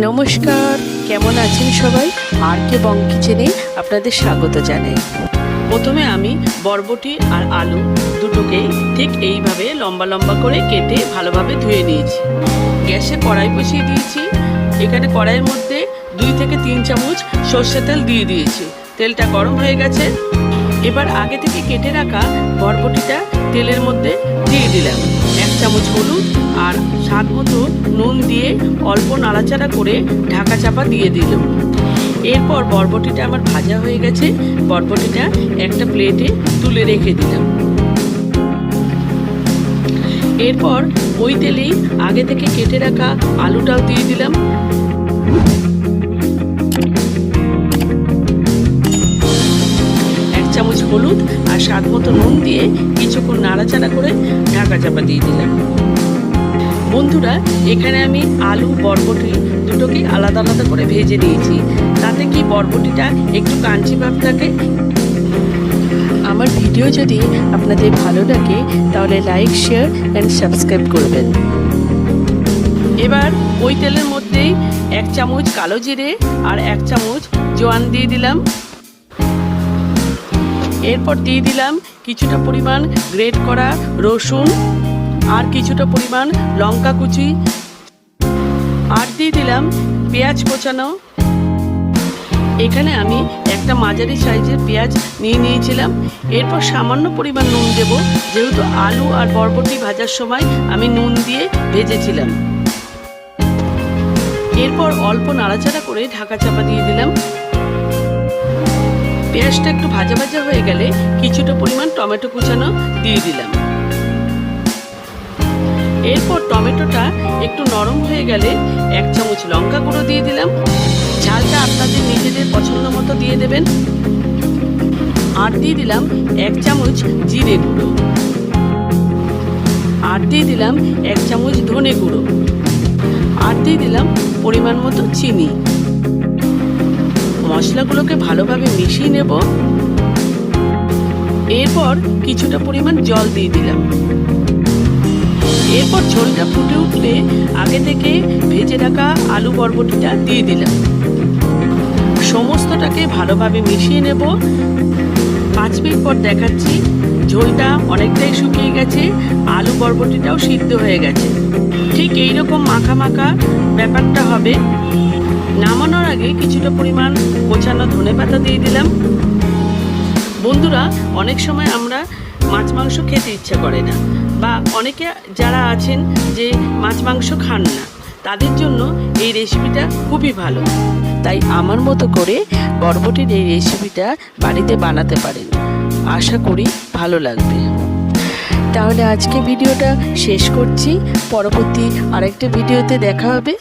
নমস্কার, কেমন আছেন সবাই? আর কে বং কিচেনে আপনাদের স্বাগত জানাই। প্রথমে আমি বরবটি আর আলু দুটোকেই ঠিক এইভাবে লম্বা লম্বা করে কেটে ভালোভাবে ধুয়ে নিয়েছি। গ্যাসে কড়াই বসিয়ে দিয়েছি। এখানে কড়াইয়ের মধ্যে দুই থেকে তিন চামচ সর্ষে তেল দিয়ে দিয়েছি। তেলটা গরম হয়ে গেছে। এবার আগে থেকে কেটে রাখা বরবটিটা তেলের মধ্যে দিয়ে দিলাম। এক চামচ হলুদ আর স্বাদ মতো নুন দিয়ে অল্প নাড়াচাড়া করে ঢাকা চাপা দিয়ে দিলাম। এরপর বরবটিটা আমার ভাজা হয়ে গেছে। বরবটিটা একটা প্লেটে তুলে রেখে দিলাম। এরপর ওই তেলেই আগে থেকে কেটে রাখা আলুটাও দিয়ে দিলাম। হলুদ আর স্বাদ মতো নুন দিয়ে কিছুক্ষণ নাড়াচাড়া করে ঢাকা চাপা দিয়ে দিলাম। বন্ধুরা, এখানে আমি আলু, বরবটি দুটোকে আলাদা আলাদা করে ভেজে নিয়েছি। তাতে কি বরবটিটা একটু কাঞ্চি ভাব থাকে? আমার ভিডিও যদি আপনাদের ভালো লাগে, তাহলে লাইক, শেয়ার অ্যান্ড সাবস্ক্রাইব করবেন। এবার ওই তেলের মধ্যেই এক চামচ কালো জিরে আর এক চামচ জোয়ান দিয়ে দিলাম। এরপর দিয়ে দিলাম কিছুটা পরিমাণ গ্রেট করা রসুন আর কিছুটা পরিমাণ লঙ্কা কুচি। আর দিয়ে দিলাম পেঁয়াজ কোচানো। এখানে আমি একটা মাঝারি সাইজের পেঁয়াজ নিয়ে নিয়েছিলাম। এরপর সামান্য পরিমাণ নুন দেব, যেহেতু আলু আর বরবটি ভাজার সময় আমি নুন দিয়ে ভেজেছিলাম। এরপর অল্প নাড়াচাড়া করে ঢাকা চাপা দিয়ে দিলাম। পেঁয়াজটা একটু ভাজা ভাজা হয়ে গেলে কিছুটা পরিমাণ টমেটো কুচানো দিয়ে দিলাম। এরপর টমেটোটা একটু নরম হয়ে গেলে এক চামচ লঙ্কা গুঁড়ো দিয়ে দিলাম। ঝালটা আপনাদের নিজেদের পছন্দ মতো দিয়ে দেবেন। আর দিয়ে দিলাম এক চামচ জিরে গুঁড়ো। আর দিয়ে দিলাম এক চামচ ধনে গুঁড়ো। আর দিয়ে দিলাম পরিমাণ মতো চিনি। মশলাগুলোকে ভালোভাবে মিশিয়ে নেব। এরপর কিছুটা পরিমাণ জল দিয়ে দিলাম। এরপর ঝোলটা ফুটে উঠলে আগে থেকে ভেজে রাখা আলু বরবটিটা দিয়ে দিলাম। সমস্তটাকে ভালোভাবে মিশিয়ে নেব। পাঁচ মিনিট পর দেখাচ্ছি, ঝোলটা অনেকটাই শুকিয়ে গেছে, আলু বরবটিটাও সিদ্ধ হয়ে গেছে। ঠিক এইরকম মাখা মাখা ব্যাপারটা হবে। নামানোর আগে কিছুটা পরিমাণ কোচানো ধনে পাতা দিয়ে দিলাম। বন্ধুরা, অনেক সময় আমরা মাছ মাংস খেতে ইচ্ছা করে না বা অনেকে যারা আছেন যে মাছ মাংস খান না, তাদের জন্য এই রেসিপিটা খুবই ভালো। তাই আমার মতো করে বরবটির এই রেসিপিটা বাড়িতে বানাতে পারেন। আশা করি ভালো লাগবে। তাহলে আজকে ভিডিওটা শেষ করছি। পরবর্তী আরেকটা ভিডিওতে দেখা হবে।